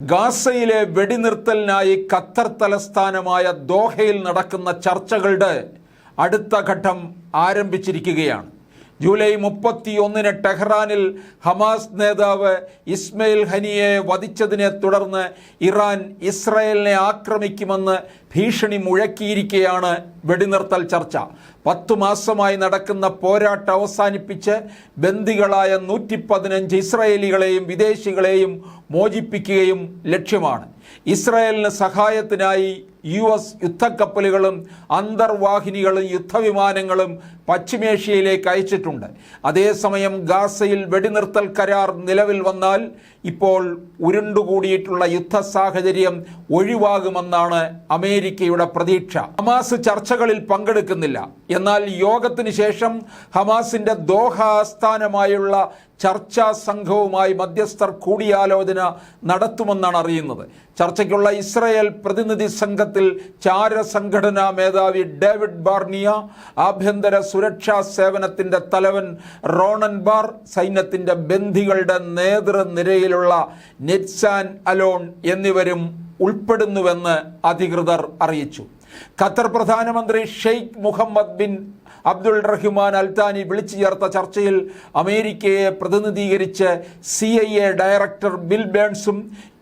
ഗാസയിലെ വെടിനിർത്തലിനായി ഖത്തർ തലസ്ഥാനമായ ദോഹയിൽ നടക്കുന്ന ചർച്ചകളുടെ അടുത്ത ഘട്ടം ആരംഭിച്ചിരിക്കുകയാണ്. ജൂലൈ മുപ്പത്തിയൊന്നിന് ടെഹ്റാനിൽ ഹമാസ് നേതാവ് ഇസ്മയിൽ ഹനിയെ വധിച്ചതിനെ തുടർന്ന് ഇറാൻ ഇസ്രായേലിനെ ആക്രമിക്കുമെന്ന് ഭീഷണി മുഴക്കിയിരിക്കെയാണ് വെടിനിർത്തൽ ചർച്ച. പത്തു മാസമായി നടക്കുന്ന പോരാട്ടം അവസാനിപ്പിച്ച് ബന്ദികളായ നൂറ്റി പതിനഞ്ച് ഇസ്രായേലികളെയും വിദേശികളെയും മോചിപ്പിക്കുകയും ലക്ഷ്യമാണ്. ഇസ്രായേലിന് സഹായത്തിനായി യു എസ് യുദ്ധക്കപ്പലുകളും അന്തർവാഹിനികളും യുദ്ധവിമാനങ്ങളും പശ്ചിമേഷ്യയിലേക്ക് അയച്ചിട്ടുണ്ട്. അതേസമയം ഗാസയിൽ വെടിനിർത്തൽ കരാർ നിലവിൽ വന്നാൽ ഇപ്പോൾ ഉരുണ്ടുകൂടിയിട്ടുള്ള യുദ്ധ സാഹചര്യം ഒഴിവാകുമെന്നാണ് അമേരിക്കയുടെ പ്രതീക്ഷ. ഹമാസ് ചർച്ചകളിൽ പങ്കെടുക്കുന്നില്ല. എന്നാൽ യോഗത്തിന് ശേഷം ഹമാസിന്റെ ദോഹ ആസ്ഥാനമായുള്ള ചർച്ചാ സംഘവുമായി മധ്യസ്ഥർ കൂടിയാലോചന നടത്തുമെന്നാണ് അറിയുന്നത്. ചർച്ചയ്ക്കുള്ള ഇസ്രയേൽ പ്രതിനിധി സംഘത്തിൽ ചാര സംഘടനാ മേധാവി ഡേവിഡ് ബാർണിയ ആഭ്യന്തര സുരക്ഷാ സേവനത്തിന്റെ തലവൻ റോണൻ ബാർ സൈന്യത്തിന്റെ ബന്ധികളുടെ നേതൃനിരയിലുള്ള നെറ്റ്സാൻ അലോൺ എന്നിവരും ഉൾപ്പെടുന്നുവെന്ന് അധികൃതർ അറിയിച്ചു. ഖത്തർ പ്രധാനമന്ത്രി Sheikh Mohammed bin Abdul Rahman Al Thani വിളിച്ചു ചേർത്ത ചർച്ചയിൽ അമേരിക്കയെ പ്രതിനിധീകരിച്ച് C I A director Bill ബേൺസും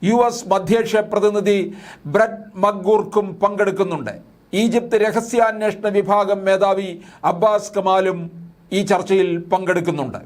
U S മധ്യേഷ്യ പ്രതിനിധി ബ്രഡ് മഗ്ഗൂർക്കും പങ്കെടുക്കുന്നുണ്ട്. ഈജിപ്ത് രഹസ്യാന്വേഷണ വിഭാഗം മേധാവി അബ്ബാസ് കമാലും ഈ ചർച്ചയിൽ പങ്കെടുക്കുന്നുണ്ട്.